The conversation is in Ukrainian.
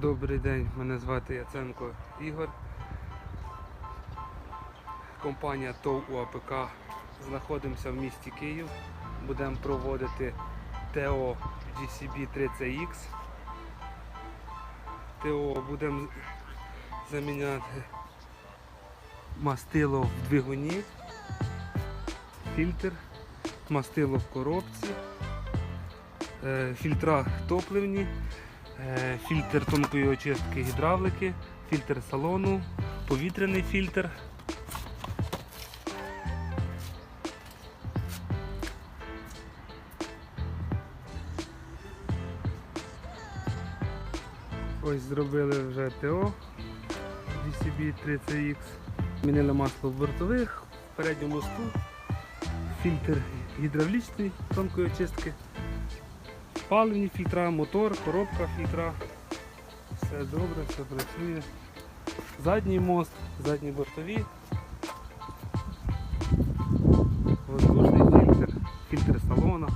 Добрий день, мене звати Яценко Ігор. Компанія ТОВ УАПК. Знаходимося в місті Київ. Будемо проводити ТО GCB 30X. ТО будемо заміняти мастило в двигуні, фільтр, мастило в коробці, е, фільтра топливні, фільтр тонкої очистки гідравлики, фільтр салону, повітряний фільтр. Ось зробили вже ТО DCB 30X. Змінили масло в бортових, в передньому мосту, фільтр гідравлічний тонкої очистки, паливні фільтра, мотор, коробка фільтра. Все добре, все працює. Задній мост, задні бортові. Воздушний фільтр, фільтр салона.